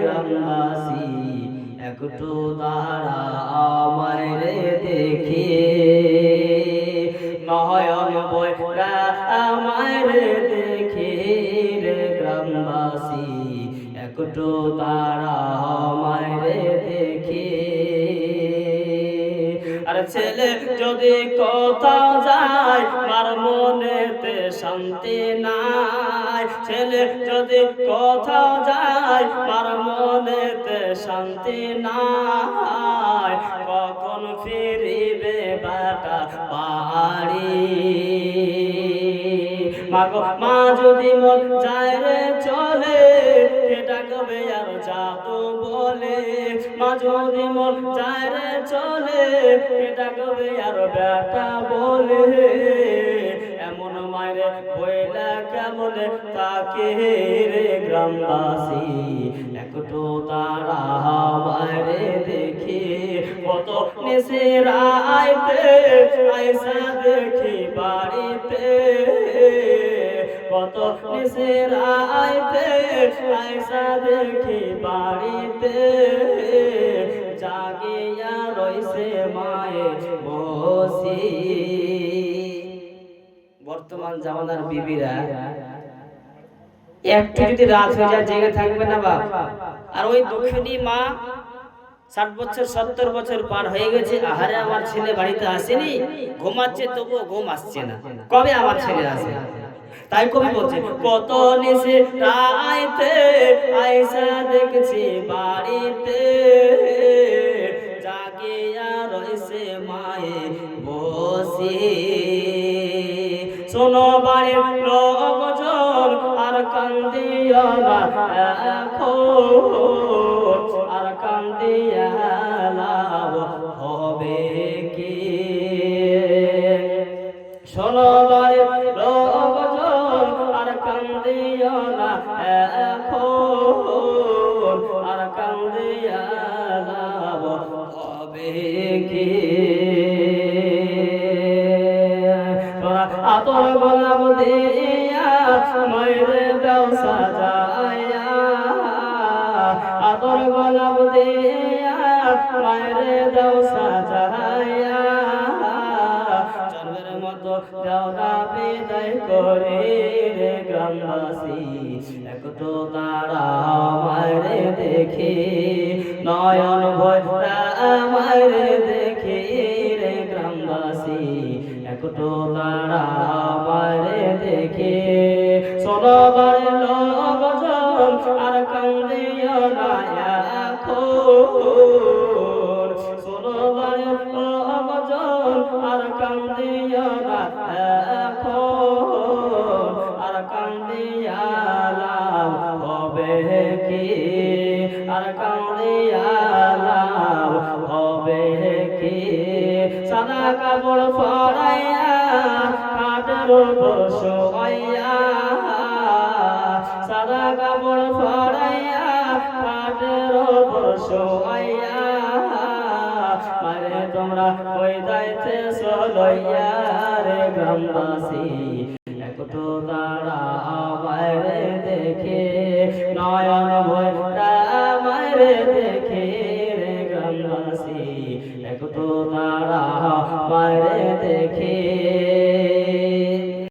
গ্রামবাসী, একটু দাঁড়া আমায় রে দেখি। নয়ন বইরা আমায় রে দেখি রে গ্রামবাসী, একটু দাঁড়া আমায় রে দেখি। আর ছেলে, যদি কোথাও যায়, মার মনেতে শান্তি নাই ছেলে যদি কোথাও যায় মার মনেতে শান্তি নাই। কখন ফিরিবে বাটা পাহাড়ি মাগো, মা যদি মন যায় রে চলে এটা কবে আর জাদু বলে? মা যদি মন যায় রে চলে এটা কবে আর বেটা বলে? বইলা তাকে রে গ্রামবাসী? একটু তারা বাইরে দেখি কত নিশির আইতে আইসা দেখি বাড়িতে। কত নিশির আইতে আইসা দেখি বাড়িতে। জাগিয়া রইছে মায়ে বসি। বর্তমান জামানার বিবিরা একটু যদি রাত হয়ে যায় জেগে থাকবে না বাপ। আর ওই দক্ষিণী মা ষাট বছর সত্তর বছর পার হয়ে গেছে আহারে আমার ছেলে বাড়িতে আসেনি ঘুমাচ্ছে তবুও ঘুম আসছে না। কবে আমার ছেলে আসে? তাই কবি বলছে কত নিশে রাইতে আইসা দেখছি বাড়িতে জাগিয়া রইছে মায়ে বসে। শোনো বাড়ির লোকজন আর কান্দিয়া না এখন আর কান্দিয়া আতর গোলাপ দিয়া ময়ূরে দাও সাজায়া আতর গোলাপ দিয়া ময়ূরে দাও সাজায়া মতো দাও না বিদায় করে রে নয়ন ভরা মারে সোনবার লোকজন আর কান্দিও না এখন। সোনবার লোকজন আর কান্দিও না এখন। আর কান্দিয়া লাভ হবে কি? আর কান্দিয়া লাভ হবে কি? সাদা কাপড় পরাইয়া, কাঠের উপর সাদা কাপড় পরাইয়া কাঠের উপর শোয়াইয়া মারে তোমরা ওই যাইতে সলইয়া রে গ্রামবাসী, একটু তারা দেখে। নয়ন ভরা বাইরে দেখে রে গ্রামবাসী, একটু তারা বাইরে দেখে।